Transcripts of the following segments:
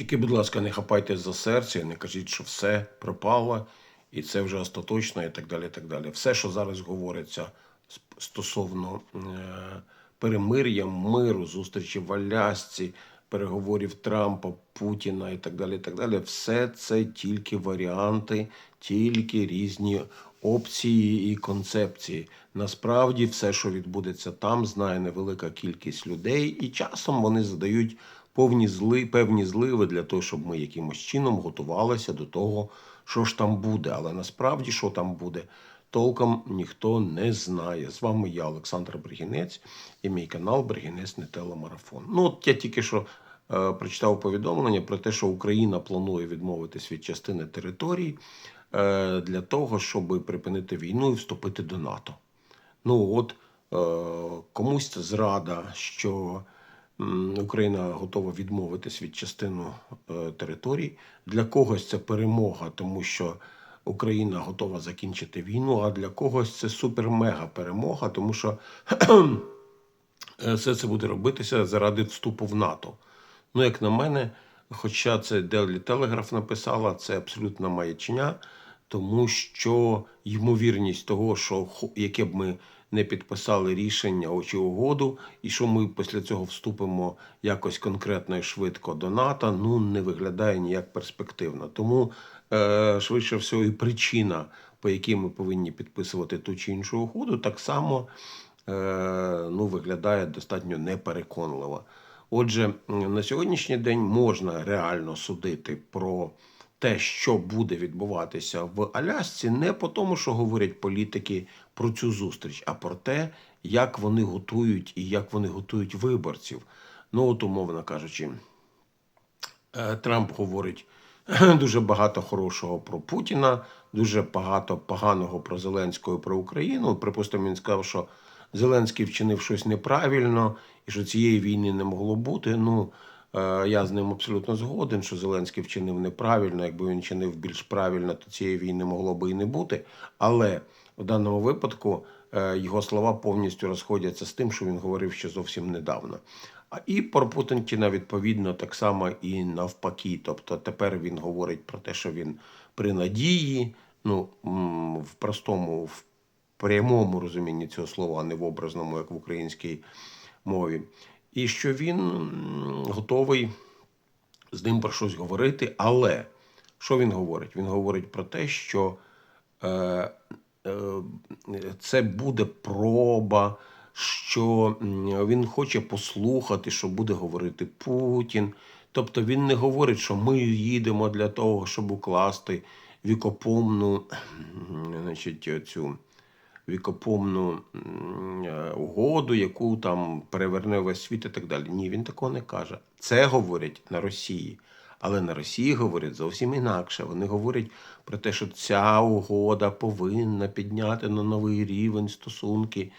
Тільки, будь ласка, не хапайте за серце, не кажіть, що все пропало, і це вже остаточно, і так далі. і так далі. Все, що зараз говориться стосовно е, перемир'я, миру, зустрічі в Алясці, переговорів Трампа, Путіна і так далі. і так далі, все це тільки варіанти, тільки різні опції і концепції. Насправді, все, що відбудеться там, знає невелика кількість людей, і часом вони задають повні зли, певні зливи для того, щоб ми якимось чином готувалися до того, що ж там буде. Але насправді, що там буде, толком ніхто не знає. З вами я, Олександр Бригінець, і мій канал Бригінець не телемарафон. Ну, от я тільки що е, прочитав повідомлення про те, що Україна планує відмовитись від частини територій е, для того, щоб припинити війну і вступити до НАТО. Ну от е, комусь це зрада, що Україна готова відмовитись від частини е, територій. Для когось це перемога, тому що Україна готова закінчити війну, а для когось це супер-мега перемога, тому що е, все це буде робитися заради вступу в НАТО. Ну, як на мене, хоча це Daily Telegraph написала, це абсолютна маячня, тому що ймовірність того, що яке б ми не підписали рішення чи угоду, і що ми після цього вступимо якось конкретно і швидко до НАТО, ну не виглядає ніяк перспективно. Тому е, швидше всього і причина, по якій ми повинні підписувати ту чи іншу угоду, так само е, ну, виглядає достатньо непереконливо. Отже, на сьогоднішній день можна реально судити про те, що буде відбуватися в Алясці, не по тому, що говорять політики про цю зустріч, а про те, як вони готують і як вони готують виборців. Ну, от, умовно кажучи, Е, Трамп говорить дуже багато хорошого про Путіна, дуже багато поганого про Зеленського і про Україну. Припустимо, він сказав, що Зеленський вчинив щось неправильно і що цієї війни не могло бути. Ну я з ним абсолютно згоден, що Зеленський вчинив неправильно. Якби він вчинив більш правильно, то цієї війни могло би і не бути. Але в даному випадку е, його слова повністю розходяться з тим, що він говорив ще зовсім недавно. А і про Путінтіна відповідно так само і навпаки. Тобто тепер він говорить про те, що він при надії, ну в простому, в прямому розумінні цього слова, а не в образному, як в українській мові, і що він готовий з ним про щось говорити. Але що він говорить? Він говорить про те, що е, е, це буде проба, що він хоче послухати, що буде говорити Путін. Тобто він не говорить, що ми їдемо для того, щоб укласти вікопомну, значить, цю вікопомну е, угоду, яку там переверне весь світ і так далі. Ні, він такого не каже. Це говорять на Росії. Але на Росії говорять зовсім інакше. Вони говорять про те, що ця угода повинна підняти на новий рівень стосунки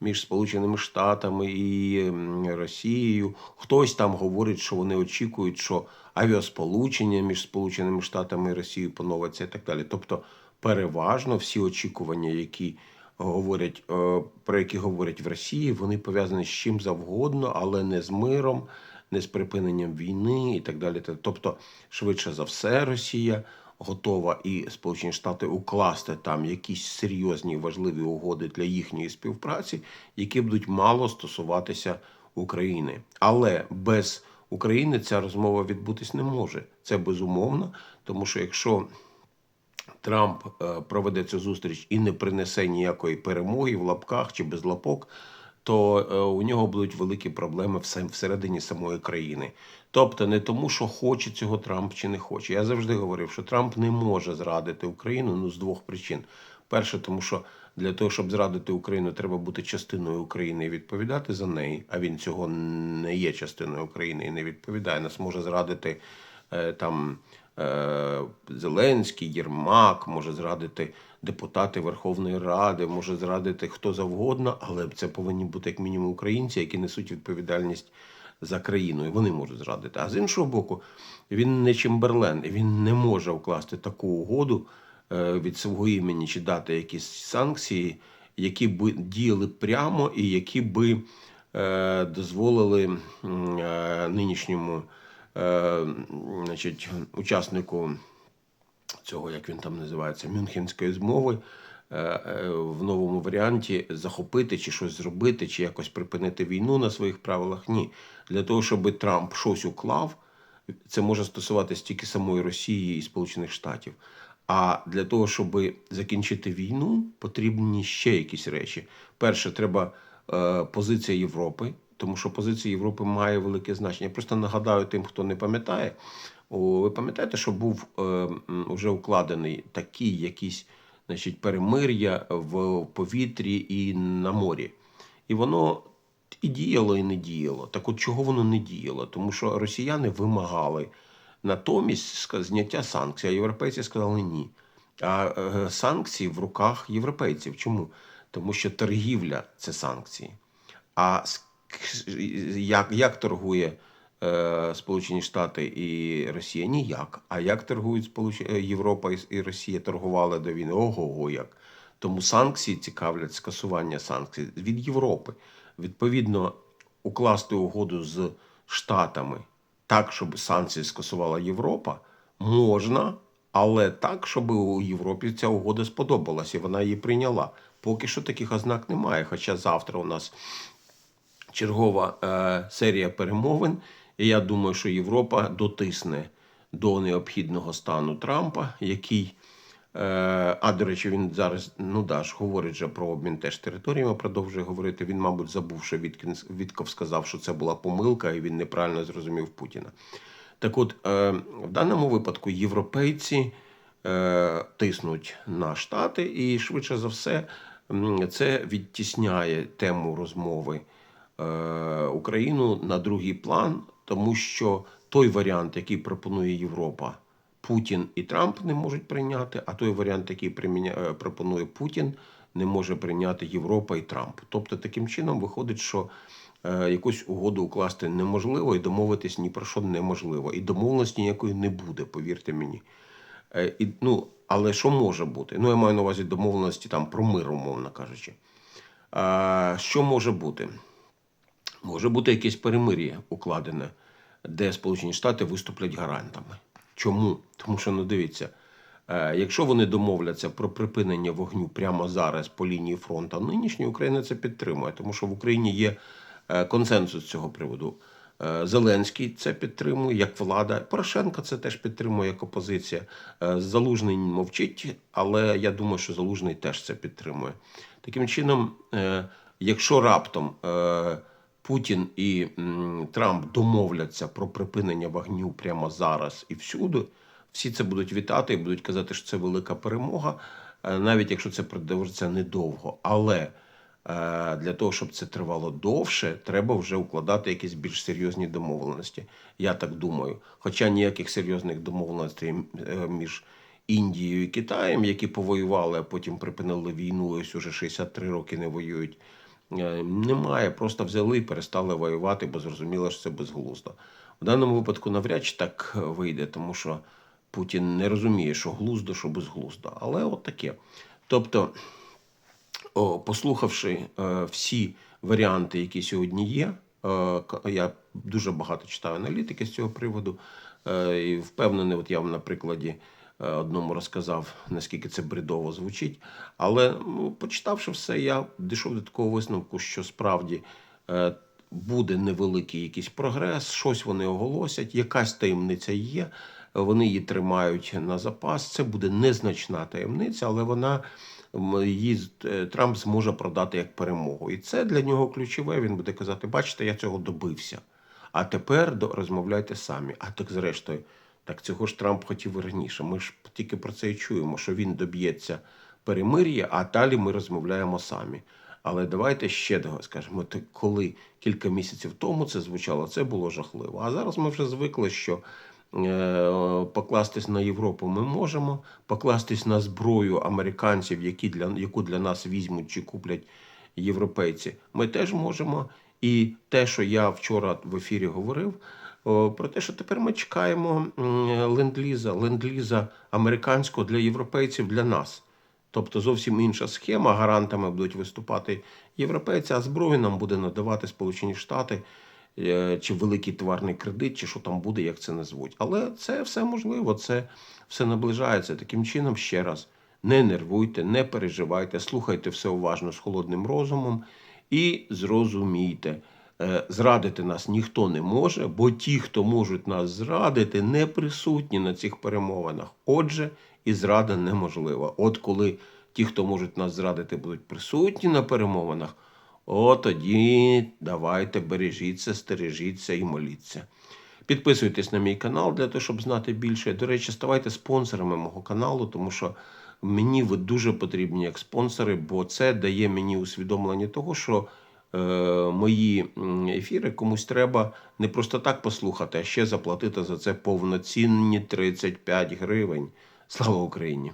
між Сполученими Штатами і Росією. Хтось там говорить, що вони очікують, що авіасполучення між Сполученими Штатами і Росією поновиться і так далі. Тобто, переважно всі очікування, які говорять, е, про які говорять в Росії, вони пов'язані з чим завгодно, але не з миром, не з припиненням війни і так далі. Тобто, швидше за все, Росія готова і Сполучені Штати укласти там якісь серйозні важливі угоди для їхньої співпраці, які будуть мало стосуватися України. Але без України ця розмова відбутись не може. Це безумовно, тому що якщо Трамп е, проведе цю зустріч і не принесе ніякої перемоги в лапках чи без лапок, то е, у нього будуть великі проблеми всередині самої країни. Тобто не тому, що хоче цього Трамп чи не хоче. Я завжди говорив, що Трамп не може зрадити Україну ну, з двох причин. Перше, тому що для того, щоб зрадити Україну, треба бути частиною України і відповідати за неї. А він цього не є частиною України і не відповідає. Нас може зрадити е, там Зеленський, Єрмак, може зрадити депутати Верховної Ради, може зрадити хто завгодно, але це повинні бути як мінімум українці, які несуть відповідальність за країну, і вони можуть зрадити. А з іншого боку, він не Чемберлен, він не може вкласти таку угоду е, від свого імені чи дати якісь санкції, які б діяли прямо і які би е, дозволили е, нинішньому е, значить, учаснику цього, як він там називається, Мюнхенської змови е, е, в новому варіанті захопити чи щось зробити, чи якось припинити війну на своїх правилах. Ні. Для того, щоб Трамп щось уклав, це може стосуватися тільки самої Росії і Сполучених Штатів. А для того, щоб закінчити війну, потрібні ще якісь речі. Перше, треба е, позиція Європи, тому що позиція Європи має велике значення. Я просто нагадаю тим, хто не пам'ятає. Ви пам'ятаєте, що був е, вже укладений такий якийсь значить, перемир'я в повітрі і на морі. І воно і діяло, і не діяло. Так от чого воно не діяло? Тому що росіяни вимагали натомість зняття санкцій, а європейці сказали ні. А е, санкції в руках європейців. Чому? Тому що торгівля це санкції. А як, як торгує е, Сполучені Штати і Росія? Ніяк. А як торгують Сполуч... е, Європа і, Росія торгували до війни? Ого-го як. Тому санкції цікавлять скасування санкцій від Європи. Відповідно, укласти угоду з Штатами так, щоб санкції скасувала Європа, можна, але так, щоб у Європі ця угода сподобалась і вона її прийняла. Поки що таких ознак немає. Хоча завтра у нас чергова е, серія перемовин, і я думаю, що Європа дотисне до необхідного стану Трампа, який. Е, а до речі, він зараз ну да ж говорить же про обмін теж територіями. Продовжує говорити. Він, мабуть, забув, що Віткін Вітков сказав, що це була помилка, і він неправильно зрозумів Путіна. Так от, е, в даному випадку європейці е, тиснуть на Штати, і швидше за все це відтісняє тему розмови Україну на другий план, тому що той варіант, який пропонує Європа, Путін і Трамп не можуть прийняти, а той варіант, який е, пропонує Путін, не може прийняти Європа і Трамп. Тобто, таким чином виходить, що е, якусь угоду укласти неможливо і домовитись ні про що неможливо. І домовленості ніякої не буде, повірте мені. Е, і, ну, але що може бути? Ну, я маю на увазі домовленості там про мир, умовно кажучи. Що може бути? Може бути якесь перемир'я укладене, де Сполучені Штати виступлять гарантами. Чому? Тому що, ну дивіться, е, якщо вони домовляться про припинення вогню прямо зараз по лінії фронту, нинішня Україна це підтримує, тому що в Україні є е, консенсус з цього приводу. Е, Зеленський це підтримує як влада. Порошенко це теж підтримує як опозиція. Залужний мовчить, але я думаю, що Залужний теж це підтримує. Таким чином, якщо раптом Путін і Трамп домовляться про припинення вогню прямо зараз і всюди, всі це будуть вітати і будуть казати, що це велика перемога, е, навіть якщо це продовжиться недовго. Але е, для того, щоб це тривало довше, треба вже укладати якісь більш серйозні домовленості. Я так думаю. Хоча ніяких серйозних домовленостей е, між Індією і Китаєм, які повоювали, а потім припинили війну, ось уже 63 роки не воюють. Е, Немає, просто взяли і перестали воювати, бо зрозуміло, що це безглуздо. В даному випадку навряд чи так вийде, тому що Путін не розуміє, що глуздо, що безглуздо. Але от таке. Тобто, о, послухавши е, всі варіанти, які сьогодні є, е, я дуже багато читаю аналітики з цього приводу, е, і впевнений, от я вам на прикладі е, одному розказав, наскільки це бредово звучить. Але ну, почитавши все, я дійшов до такого висновку, що справді е, буде невеликий якийсь прогрес, щось вони оголосять, якась таємниця є. Вони її тримають на запас. Це буде незначна таємниця, але вона її е, Трамп зможе продати як перемогу. І це для нього ключове. Він буде казати: бачите, я цього добився. А тепер розмовляйте самі. А так, зрештою, так цього ж Трамп хотів раніше. Ми ж тільки про це і чуємо, що він доб'ється перемир'я, а далі ми розмовляємо самі. Але давайте ще скажемо, коли кілька місяців тому це звучало, це було жахливо. А зараз ми вже звикли, що е, покластись на Європу ми можемо, покластись на зброю американців, які для, яку для нас візьмуть чи куплять європейці, ми теж можемо. І те, що я вчора в ефірі говорив, про те, що тепер ми чекаємо ленд-ліза, ленд-ліза американського для європейців для нас. Тобто зовсім інша схема. Гарантами будуть виступати європейці, а зброю нам буде надавати Сполучені Штати. е, чи великий товарний кредит, чи що там буде, як це назвуть. Але це все можливо, це все наближається. Таким чином, ще раз, не нервуйте, не переживайте, слухайте все уважно з холодним розумом і зрозумійте. Е, Зрадити нас ніхто не може, бо ті, хто можуть нас зрадити, не присутні на цих перемовинах. Отже, і зрада неможлива. От коли ті, хто можуть нас зрадити, будуть присутні на перемовинах, от тоді давайте бережіться, стережіться і моліться. Підписуйтесь на мій канал для того, щоб знати більше. До речі, ставайте спонсорами мого каналу, тому що мені ви дуже потрібні як спонсори, бо це дає мені усвідомлення того, що мої ефіри комусь треба не просто так послухати, а ще заплатити за це повноцінні 35 гривень. Слава Україні!